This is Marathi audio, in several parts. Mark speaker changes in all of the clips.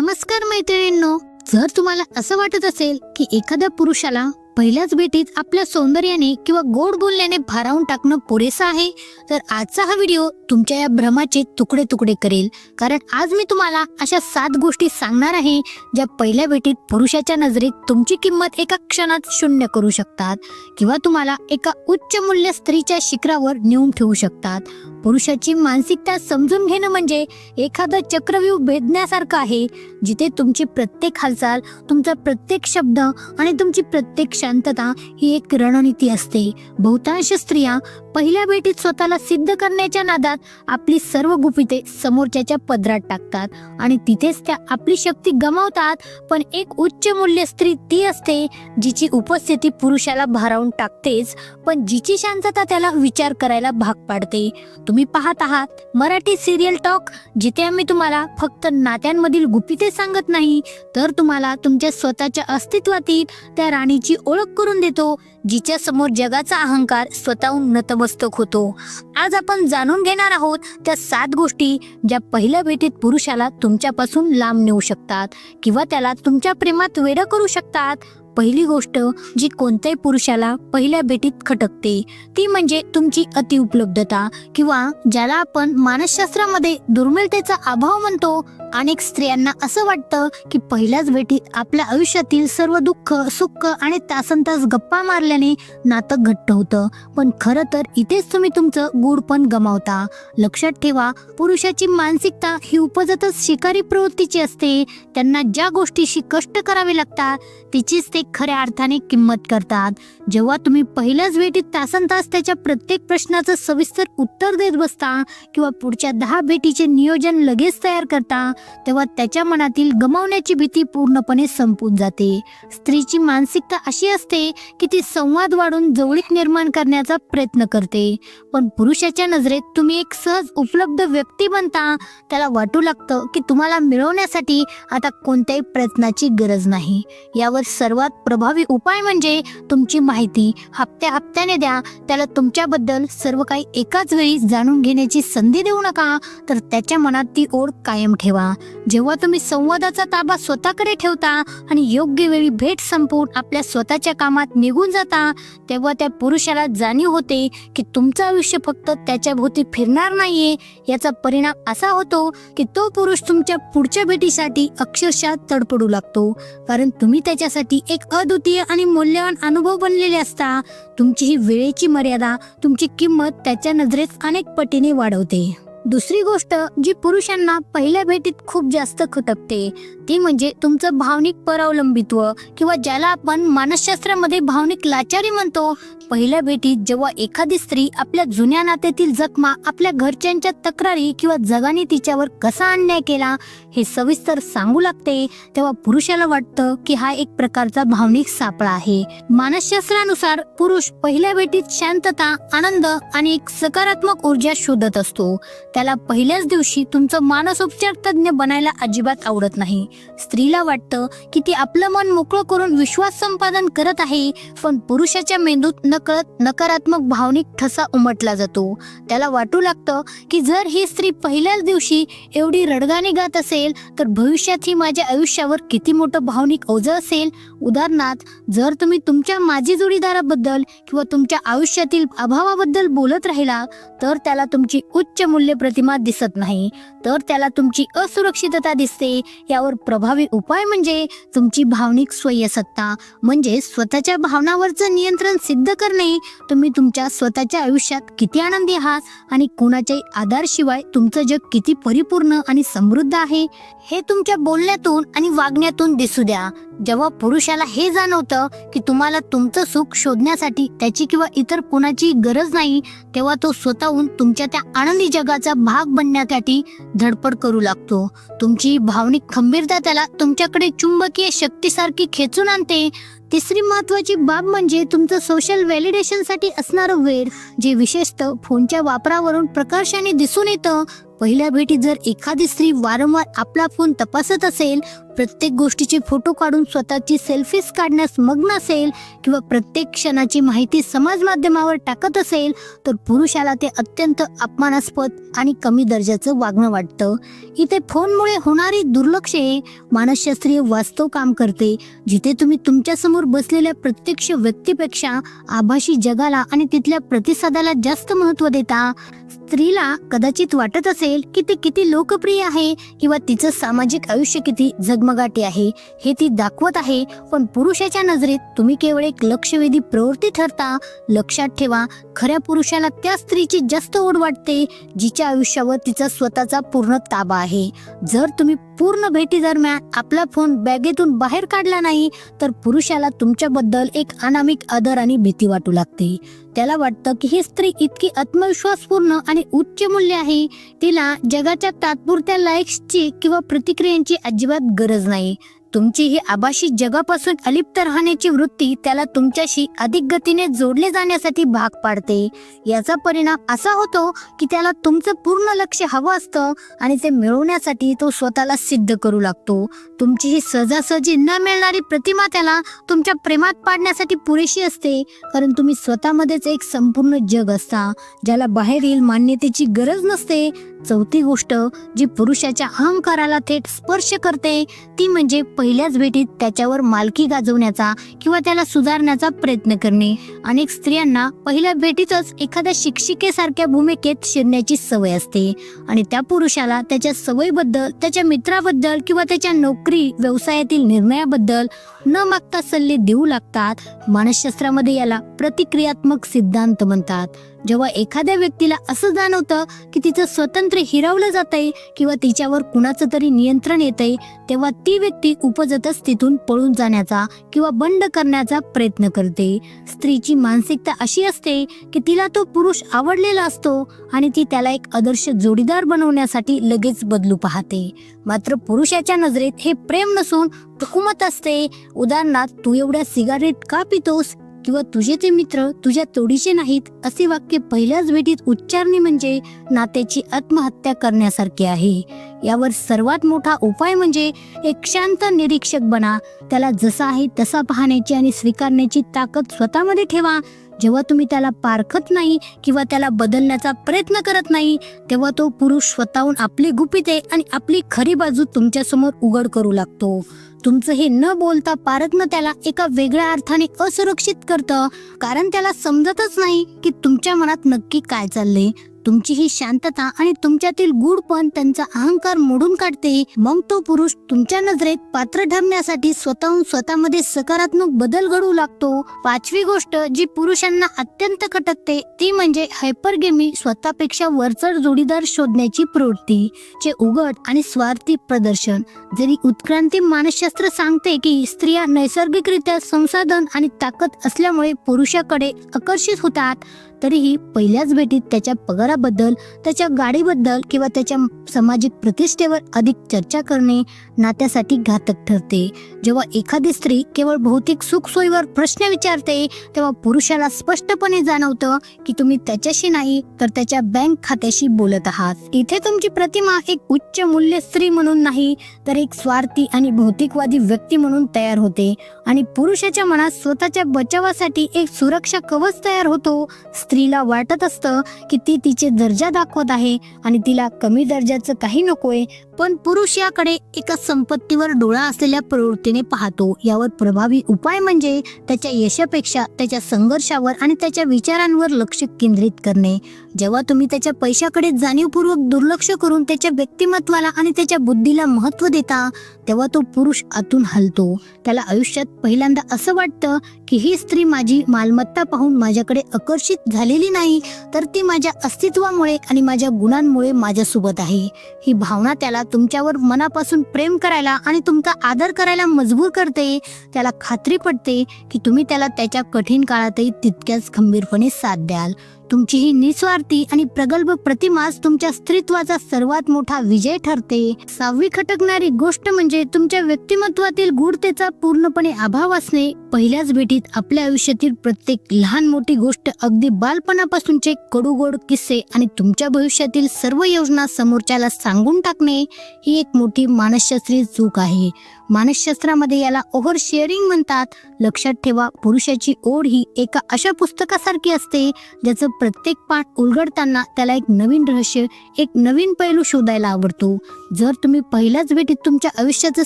Speaker 1: नमस्कार मैत्रिणींनो. जर तुम्हाला असं वाटत असेल की एखाद्या पुरुषाला पहिल्याच भेटीत आपल्या सौंदर्याने किंवा गोड बोलण्याने भारावून टाकणं पुरेसं आहे तर आजचा हा व्हिडिओ तुमच्या या भ्रमाचे तुकडे तुकडे करेल. कारण आज मी तुम्हाला अशा सात गोष्टी सांगणार आहे ज्या पहिल्या भेटीत पुरुषाच्या नजरेत तुमची किंमत एका क्षणात शून्य करू शकतात किंवा तुम्हाला एका उच्च मूल्य स्त्रीच्या शिखरावर नेऊन ठेवू शकतात. पुरुषाची मानसिकता समजून घेणं म्हणजे एखादं चक्रव्यूह भेदण्यासारखं आहे जिथे तुमची प्रत्येक हालचाल तुमचा प्रत्येक शब्द आणि तुमची प्रत्येक शांतता ही एक रणनीती असते. बहुतांश स्त्रिया पहिल्या भेटीत स्वतःला सिद्ध करण्याच्या नादात आपली सर्व गुपिते समोरच्याच्या पदरात टाकतात आणि तिथेच त्या आपली शक्ती गमावतात पण एक उच्च मूल्य स्त्री ती असते जिची उपस्थिती पुरुषाला भारावून टाकतेच पण जिची शांतता त्याला विचार करायला भाग पाडते. तुम्ही पाहत आहात मराठी सिरियल टॉक जिथे आम्ही तुम्हाला फक्त नात्यांमधील गुपिते सांगत नाही तर तुम्हाला तुमच्या स्वतःच्या अस्तित्वातील त्या राणीची ओळख करून देतो जिच्या समोर जगाचा अहंकार स्वतःहून नतमस्तक होतो. आज आपण जाणून घेणार आहोत त्या सात गोष्टी ज्या पहिल्या भेटीत पुरुषाला तुमच्यापासून लांब नेऊ शकतात किंवा त्याला तुमच्या प्रेमात वेड करू शकतात. पहिली गोष्ट जी कोणत्याही पुरुषाला पहिल्या भेटीत खटकते ती म्हणजे तुमची अतिउपलब्धता किंवा ज्याला आपण मानसशास्त्रामध्ये दुर्मिळतेचा अभाव म्हणतो. अनेक स्त्रियांना असं वाटतं की पहिल्याच भेटीत आपल्या आयुष्यातील सर्व दुःख सुख आणि तासनतास गप्पा मारल्याने नातं घट्ट होतं. पण खरं तर इथेच तुम्ही तुमचं गुड पण गमावता. लक्षात ठेवा पुरुषाची मानसिकता ही उपजतच शिकारी प्रवृत्तीची असते. त्यांना ज्या गोष्टीशी कष्ट करावे लागतात तिचीच ते खऱ्या अर्थाने किंमत करतात. जेव्हा तुम्ही पहिल्याच भेटीत तासन तास त्याच्या प्रत्येक प्रश्नाचं सविस्तर उत्तर देत बसता किंवा पुढच्या दहा भेटीचे नियोजन लगेच तयार करता तेव्हा त्याच्या मनातील गमावण्याची भीती पूर्णपणे संपून जाते. स्त्रीची मानसिकता अशी असते की ती संवाद वाढून जवळीक निर्माण करण्याचा प्रयत्न करते. पण पुरुषाच्या नजरेत तुम्ही एक सहज उपलब्ध व्यक्ती बनता त्याला वाटू लागतं की तुम्हाला मिळवण्यासाठी आता कोणत्याही प्रयत्नाची गरज नाही. यावर सर्वात प्रभावी उपाय म्हणजे तुमची माहिती हप्त्या हप्त्याने द्या. त्याला तुमच्याबद्दल सर्व काही एकाच वेळी जाणून घेण्याची संधी देऊ नका. तर त्याच्या मनात ती ओढ कायम ठेवा. जेव्हा तुम्ही संवादाचा ताबा स्वतःकडे ठेवता आणि योग्य वेळी भेट संपवून आपल्या स्वतःच्या कामात निघून जाता तेव्हा त्या पुरुषाला जाणीव होते की तुमचं आयुष्य फक्त त्याच्या भोवती फिरणार नाहीये. याचा परिणाम असा होतो की तो पुरुष तुमच्या पुढच्या भेटीसाठी अक्षरशः तडपडू लागतो. कारण तुम्ही त्याच्यासाठी एक अद्वितीय आणि मूल्यवान अनुभव बनलेले असता तुमची ही वेळेची मर्यादा तुमची किंमत त्याच्या नजरेत अनेक पटीने वाढवते. दुसरी गोष्ट जी पुरुषांना पहिल्या भेटीत खूप जास्त खटकते ती म्हणजे तुमचं भावनिक परावलंबित्व किंवा ज्याला आपण मानसशास्त्रामध्ये भावनिक लाचारी म्हणतो. पहिल्या भेटीत जेव्हा एखादी स्त्री आपल्या जुन्या नात्यातील जखमा आपल्या घरच्यांच्या तक्रारी किंवा जगाने तिच्यावर कसा अन्याय केला हे सविस्तर सांगू लागते. तेव्हा पुरुषाला वाटतं की हा एक प्रकारचा भावनिक सापळा आहे. मानसशास्त्रानुसार पुरुष पहिल्या भेटीत शांतता आनंद आणि एक सकारात्मक ऊर्जा शोधत असतो. त्याला पहिल्याच दिवशी तुमचं मानसोपचार तज्ज्ञ बनायला अजिबात आवडत नाही. स्त्रीला वाटतं की ती आपलं मन मोकळं करून विश्वास संपादन करत आहे पण पुरुषाच्या मेंदूत नकळत नकारात्मक भावनिक ठसा उमटला जातो. त्याला वाटू लागतं की जर ही स्त्री पहिल्याच दिवशी एवढी रडगाणी गात असेल तर भविष्यात ही माझ्या आयुष्यावर किती मोठं भावनिक ओझं असेल? उदाहरणार्थ जर तुम्ही तुमच्या माजी जोडीदाराबद्दल किंवा तुमच्या आयुष्यातील अभावाबद्दल बोलत राहिला तर त्याला तुमची उच्च मूल्य प्रतिमा दिसत नाही तर त्याला तुमची असुरक्षितता दिसते. यावर प्रभावी उपाय म्हणजे तुमची भावनिक स्वयसत्ता म्हणजे स्वतःच्या भावनावरचं नियंत्रण सिद्ध करणे. तुम्ही तुमच्या स्वतःच्या आयुष्यात किती आनंदी आहात आणि कोणाच्याही आधारशिवाय तुमचं जग किती परिपूर्ण आणि समृद्ध आहे हे तुमच्या बोलण्यातून आणि वागण्यातून दिसू द्या. जेव्हा पुरुषाला हे जाणवतं की तुम्हाला तुमचं सुख शोधण्यासाठी त्याची किंवा इतर कोणाची गरज नाही तेव्हा तो स्वतःहून तुमच्या त्या आनंदी जगाचा भाग बनण्यासाठी धडपड करू लागतो. तुमची भावनिक खंबीरता त्याला तुमच्याकडे चुंबकीय शक्तीसारखी खेचून आणते. तिसरी महत्वाची बाब म्हणजे तुमचं सोशल व्हॅलिडेशनसाठी असणारं वेळ जे विशेषतः फोनच्या वापरावरून प्रकर्षाने दिसून येतं. पहिल्या भेटीत जर एखादी स्त्री वारंवार आपला फोन तपासत असेल प्रत्येक गोष्टीचे फोटो काढून स्वतःची सेल्फीज काढण्यास मग्न असेल किंवा प्रत्येक क्षणाची माहिती समाज माध्यमावर टाकत असेल तर पुरुषाला ते अत्यंत अपमानास्पद आणि कमी दर्जाचं वागणं वाटतं. इथे फोनमुळे होणारी दुर्लक्षे मानसशास्त्रीय वास्तव काम करते जिथे तुम्ही तुमच्यासमोर बसलेल्या प्रत्यक्ष व्यक्तीपेक्षा आभासी जगाला आणि तिथल्या प्रतिसादाला जास्त महत्त्व देता. स्त्रीला कदाचित वाटत असेल की ते किती लोकप्रिय आहे किंवा तिचं सामाजिक आयुष्य किती झगमगाटी आहे हे ती दाखवत आहे. पण पुरुषाच्या नजरेत तुम्ही केवळ एक लक्षवेधी प्रवृत्ती ठरता. लक्षात ठेवा खऱ्या पुरुषाला त्या स्त्रीची जास्त ओढ वाटते जिच्या आयुष्यावर तिचा स्वतःचा पूर्ण ताबा आहे. जर तुम्ही पूर्ण भेटी दरम्यान आपला फोन बॅगेतून बाहेर काढला नाही तर पुरुषाला तुमच्याबद्दल एक अनामिक आदर आणि भीती वाटू लागते. त्याला वाटतं की ही स्त्री इतकी आत्मविश्वासपूर्ण आणि उच्च मूल्य आहे. तिला जगाच्या तात्पुरत्या लाईक्सची किंवा प्रतिक्रियांची अजिबात गरज नाही. तुमची ही आभाशी जगापासून अलिप्त राहण्याची वृत्ती त्याला तुमच्याशी अधिक गतीने जोडले जाण्यासाठी भाग पाडते. याचा परिणाम असा होतो की त्याला तुमचं पूर्ण लक्ष हवं असतं आणि ते मिळवण्यासाठी तो स्वतःला सिद्ध करू लागतो. तुमची ही सहजासहजी न मिळणारी प्रतिमा त्याला तुमच्या प्रेमात पाडण्यासाठी पुरेशी असते कारण तुम्ही स्वतःमध्येच एक संपूर्ण जग असता ज्याला बाहेरील मान्यतेची गरज नसते. चौथी गोष्ट जी पुरुषाच्या अहंकाराला थेट स्पर्श करते ती म्हणजे पहिल्याच भेटीत त्याच्यावर मालकी गाजवण्याचा किंवा त्याला सुधारण्याचा प्रयत्न करणे. अनेक स्त्रियांना पहिल्या भेटीतच एखाद्या शिक्षिकेसारख्या भूमिकेत शिरण्याची सवय असते. आणि त्या पुरुषाला त्याच्या सवयीबद्दल त्याच्या मित्राबद्दल किंवा त्याच्या नोकरी व्यवसायातील निर्णयाबद्दल न मागता सल्ले देऊ लागतात. मानसशास्त्रामध्ये याला प्रतिक्रियात्मक सिद्धांत म्हणतात. जेव्हा एखाद्या व्यक्तीला असं जाणवतं की तिचं स्वतंत्र हिरावलं आहे किंवा तिच्यावर कुणाचं तरी नियंत्रण येतंय तेव्हा ती व्यक्ती उपजतच तिथून पळून जाण्याचा किंवा बंड करण्याचा प्रयत्न करते. स्त्रीची मानसिकता अशी असते की तिला तो पुरुष आवडलेला असतो आणि ती त्याला एक आदर्श जोडीदार बनवण्यासाठी लगेच बदलू पाहते. मात्र पुरुषाच्या नजरेत हे प्रेम नसून हुकूमत असते उदाहरणार्थ तू एवढ्या सिगारेट का पितोस? किंवा तुझे ते मित्र तुझ्या तोडीचे नाहीत? असे वाक्य पहिल्याच भेटीत उच्चारणे म्हणजे नात्याची आत्महत्या करण्यासारखे आहे. यावर सर्वात मोठा उपाय म्हणजे एक शांत निरीक्षक बना. त्याला जसा आहे तसा पाहण्याची आणि स्वीकारण्याची ताकद स्वतःमध्ये ठेवा. जेव्हा तुम्ही त्याला पारखत नाही किंवा त्याला बदलण्याचा प्रयत्न करत नाही तेव्हा तो पुरुष स्वतःहून आपली गुपिते आणि आपली खरी बाजू तुमच्यासमोर उघड करू लागतो. तुमचं हे न बोलता पारखणं त्याला एका वेगळ्या अर्थाने असुरक्षित करतं. कारण त्याला समजतच नाही की तुमच्या मनात नक्की काय चाललंय. तुमची ही शांतता आणि तुमच्यातील गूढपण त्यांचा अहंकार मोडून काढते. मग तो पुरुष तुमच्या नजरेत पात्र ठरण्यासाठी स्वतःहून स्वतःमध्ये सकारात्मक बदल घडवू लागतो. पाचवी गोष्ट जी पुरुषांना अत्यंत खटकते ती म्हणजे हायपरगेमी स्वतःपेक्षा वरचढ जोडीदार शोधण्याची प्रवृत्ती चे उघड आणि स्वार्थी प्रदर्शन. जरी उत्क्रांती मानसशास्त्र सांगते की स्त्रिया नैसर्गिकरित्या संसाधन आणि ताकद असल्यामुळे पुरुषाकडे आकर्षित होतात. तरीही पहिल्याच भेटीत त्याच्या पगाराबद्दल त्याच्या गाडीबद्दल किंवा त्याच्या सामाजिक प्रतिष्ठेवर अधिक चर्चा करणे नात्यासाठी घातक ठरते. जेव्हा एखादी स्त्री केवळ भौतिक सुखसोयीवर प्रश्न विचारते तेव्हा पुरुषाला स्पष्टपणे जाणवतं की तुम्ही त्याच्याशी नाही तर त्याच्या बँक खात्याशी बोलत आहात. इथे तुमची प्रतिमा एक उच्च मूल्य स्त्री म्हणून नाही तर एक स्वार्थी आणि भौतिकवादी व्यक्ती म्हणून तयार होते. आणि पुरुषाच्या मनात स्वतःच्या बचावासाठी एक सुरक्षा कवच तयार होतो. स्त्रीला वाटत असतं की ती तिचे दर्जा दाखवत आहे आणि तिला कमी दर्जाचं काही नकोय पण पुरुष याकडे एका संपत्तीवर डोळा असलेल्या प्रवृत्तीने पाहतो. यावर प्रभावी उपाय म्हणजे त्याच्या यशापेक्षा त्याच्या संघर्षावर आणि त्याच्या विचारांवर लक्ष केंद्रित करणे. जेव्हा तुम्ही त्याच्या पैशाकडे जाणीवपूर्वक दुर्लक्ष करून त्याच्या व्यक्तिमत्वाला आणि त्याच्या बुद्धीला महत्त्व देता तेव्हा तो पुरुष आतून हलतो. त्याला आयुष्यात पहिल्यांदा असं वाटतं की ही स्त्री माझी मालमत्ता पाहून माझ्याकडे आकर्षित झालेली नाही तर ती माझ्या अस्तित्वामुळे आणि माझ्या गुणांमुळे माझ्यासोबत आहे. ही भावना त्याला तुमच्यावर मनापासून प्रेम करायला आणि तुमचा आदर करायला मजबूर करते. त्याला खात्री पडते की तुम्ही त्याला त्याच्या कठीण काळातही तितक्याच खंबीरपणे साथ द्याल. तुमची ही निस्वार्थी आणि प्रगल्भ प्रतिमाच तुमच्या स्त्रीत्वाचा सर्वात मोठा विजय ठरते. सहावी खटकणारी गोष्ट म्हणजे तुमच्या व्यक्तिमत्वातील गूढतेचा पूर्णपणे अभाव असणे. पहिल्याच भेटीत आपल्या आयुष्यातील प्रत्येक लहान मोठी गोष्ट अगदी बालपणापासूनचे कडूगोड किस्से आणि तुमच्या भविष्यातील सर्व योजना समोरच्याला सांगून टाकणे ही एक मोठी मानसशास्त्रीय चूक आहे. मानसशास्त्रामध्ये याला ओव्हर शेअरिंग म्हणतात. लक्षात ठेवा पुरुषाची ओढ ही एका अशा पुस्तकासारखी असते ज्याचं प्रत्येक पाठ उलगडताना त्याला एक नवीन रहस्य एक नवीन पैलू शोधायला आवडतो. जर तुम्ही पहिल्याच भेटीत तुमच्या आयुष्याचं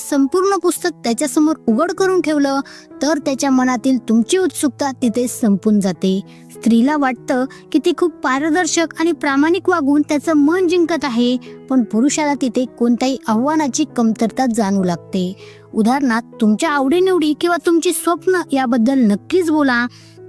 Speaker 1: संपूर्ण पुस्तक त्याच्यासमोर उघड करून ठेवलं तर त्याच्या मनातील तुमची उत्सुकता तिथे संपून जाते. स्त्रीला वाटतं की ती खूप पारदर्शक आणि प्रामाणिक वागून त्याचं मन जिंकत आहे. पण पुरुषाला तिथे कोणत्याही आव्हानाची कमतरता जाणू लागते. उदाहरणार्थ तुमच्या आवडीनिवडी किंवा तुमची स्वप्न याबद्दल नक्कीच बोला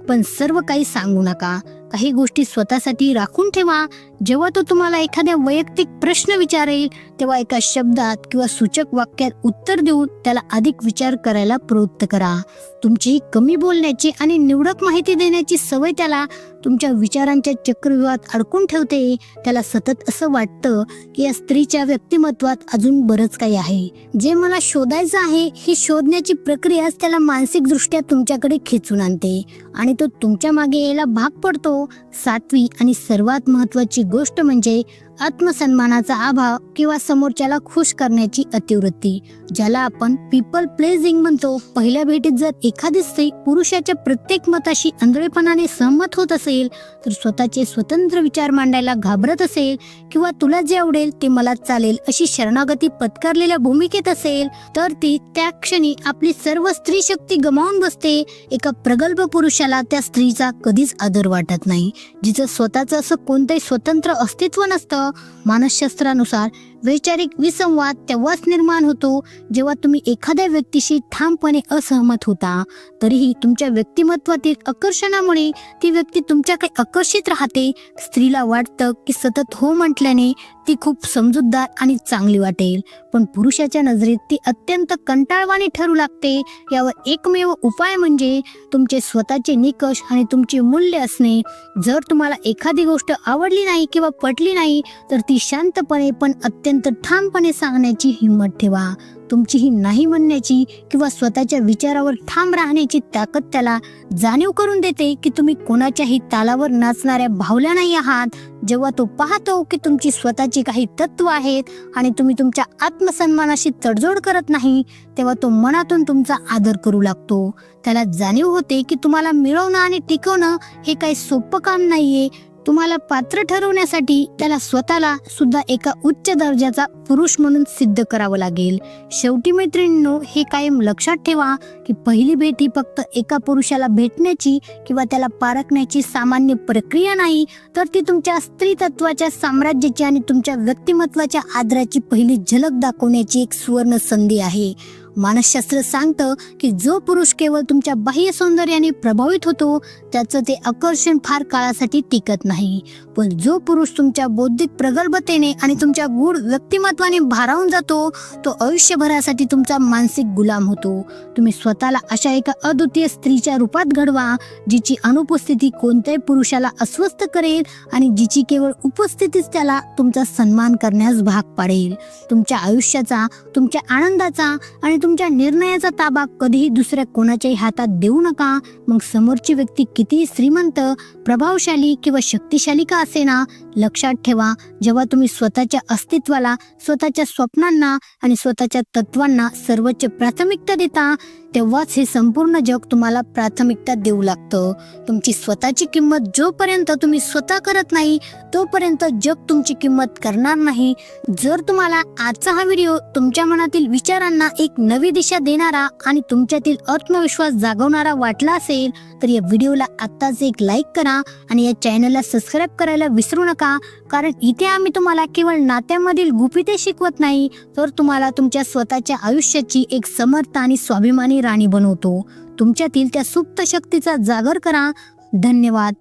Speaker 1: पण सर्व काही सांगू नका. काही गोष्टी स्वतःसाठी राखून ठेवा जेव्हा तो तुम्हाला एखाद्या वैयक्तिक प्रश्न विचारेल तेव्हा एका शब्दात किंवा सूचक वाक्यात उत्तर देऊन त्याला अधिक विचार करायला प्रवृत्त करा. तुमची कमी बोलण्याची आणि निवडक माहिती देण्याची सवय त्याला तुमच्या विचारांच्या चक्रव्यूहात अडकून ठेवते. त्याला सतत असं वाटतं की या स्त्रीच्या व्यक्तिमत्वात अजून बरंच काही आहे. जे मला शोधायचं आहे ही शोधण्याची प्रक्रियाच त्याला मानसिकदृष्ट्या तुमच्याकडे खेचून आणते आणि तो तुमच्या मागे यायला भाग पडतो. सातवी आणि सर्वात महत्वाची गोष्ट म्हणजे आत्मसन्मानाचा अभाव किंवा समोरच्याला खुश करण्याची अतिवृत्ती ज्याला आपण पीपल प्लेझिंग म्हणतो. पहिल्या भेटीत जर एखादी स्त्री पुरुषाच्या प्रत्येक मताशी आंधळेपणाने सहमत होत असेल तर स्वतःचे स्वतंत्र विचार मांडायला घाबरत असेल किंवा तुला जे आवडेल ते मला चालेल अशी शरणागती पत्करलेल्या भूमिकेत असेल तर ती त्या क्षणी आपली सर्व स्त्री शक्ती गमावून बसते. एका प्रगल्भ पुरुषाला त्या स्त्रीचा कधीच आदर वाटत नाही जिचं स्वतःचं असं कोणतंही स्वतंत्र अस्तित्व नसतं. मानसशास्त्रानुसार वैचारिक विसंवाद तेव्हाच निर्माण होतो जेव्हा तुम्ही एखाद्या व्यक्तीशी ठामपणे असहमत होता. तरीही तुमच्या व्यक्तिमत्वातील आकर्षणामुळे ती व्यक्ती तुमच्याकडे आकर्षित राहते. स्त्रीला वाटतं की सतत हो म्हटल्याने ती खूप समजूतदार आणि चांगली वाटेल. पण पुरुषाच्या नजरेत ती अत्यंत कंटाळवाणी ठरू लागते. यावर एकमेव उपाय म्हणजे तुमचे स्वतःचे निकष आणि तुमची मूल्य असणे. जर तुम्हाला एखादी गोष्ट आवडली नाही किंवा पटली नाही तर ती शांतपणे पण अत्यंत ठामपणे सांगण्याची हिंमत ठेवा. तुमची ही नाही म्हणण्याची किंवा स्वतःच्या विचारावर ठाम राहण्याची ताकद त्याला जाणीव करून देते की तुम्ही कोणाच्याही तालावर नाचणाऱ्या भावल्या नाही आहात. जेव्हा तो पाहतो की तुमची स्वतःची काही तत्व आहेत आणि तुम्ही तुमच्या आत्मसन्मानाशी तडजोड करत नाही तेव्हा तो मनातून तुमचा आदर करू लागतो. त्याला जाणीव होते की तुम्हाला मिळवणं आणि टिकवणं हे काही सोपं काम नाहीये. तुम्हाला पात्र ठरवण्यासाठी त्याला स्वतःला सुद्धा एका उच्च दर्जाचा पुरुष म्हणून सिद्ध करावं लागेल. शेवटी मैत्रिणींनो हे कायम लक्षात ठेवा की पहिली भेट ही फक्त एका पुरुषाला भेटण्याची किंवा त्याला पारखण्याची सामान्य प्रक्रिया नाही तर ती तुमच्या स्त्री तत्वाच्या साम्राज्याची आणि तुमच्या व्यक्तिमत्वाच्या आदराची पहिली झलक दाखवण्याची एक सुवर्ण संधी आहे. मानसशास्त्र सांगतं की जो पुरुष केवळ तुमच्या बाह्य सौंदर्याने प्रभावित होतो त्याचं ते आकर्षण फार काळासाठी टिकत नाही. पण जो पुरुष तुमच्या बौद्धिक प्रगल्भतेने आणि तुमच्या गूढ व्यक्तिमत्वाने भारावून जातो तो आयुष्यभरासाठी तुमचा मानसिक गुलाम होतो. तुम्ही स्वतःला अशा एका अद्वितीय स्त्रीच्या रूपात घडवा जिची अनुपस्थिती कोणत्याही पुरुषाला अस्वस्थ करेल आणि जिची केवळ उपस्थितीच त्याला तुमचा सन्मान करण्यास भाग पाडेल. तुमच्या आयुष्याचा तुमच्या आनंदाचा आणि तुमच्या निर्णयाचा ताबा कधीही दुसऱ्या कोणाच्याही हातात देऊ नका. मग समोरची व्यक्ती कितीही श्रीमंत प्रभावशाली किंवा शक्तिशाली का असेना लक्षात ठेवा जेव्हा तुम्ही स्वतःच्या अस्तित्वाला स्वतःच्या स्वप्नांना आणि स्वतःच्या तत्वांना सर्वोच्च प्राथमिकता देता तेव्हाच हे संपूर्ण जग तुम्हाला प्राथमिकता देऊ लागतं. तुमची स्वतःची किंमत जोपर्यंत तुम्ही स्वतः करत नाही तोपर्यंत जग तुमची किंमत करणार नाही. जर तुम्हाला आजचा हा व्हिडिओ तुमच्या मनातील विचारांना एक नवी दिशा देणारा आणि तुमच्यातील आत्मविश्वास जागवणारा वाटला असेल तर या व्हिडिओला आत्ताच एक लाईक करा आणि या चॅनलला सबस्क्राईब करायला विसरू नका. कारण इथे आम्ही तुम्हाला केवळ नात्यामधील गुपिते शिकवत नाही तर तुम्हाला तुमच्या स्वतःच्या आयुष्याची एक समर्थ आणि स्वाभिमानी राणी बनवतो. तुमच्यातील त्या सुप्त शक्तीचा जागर करा. धन्यवाद.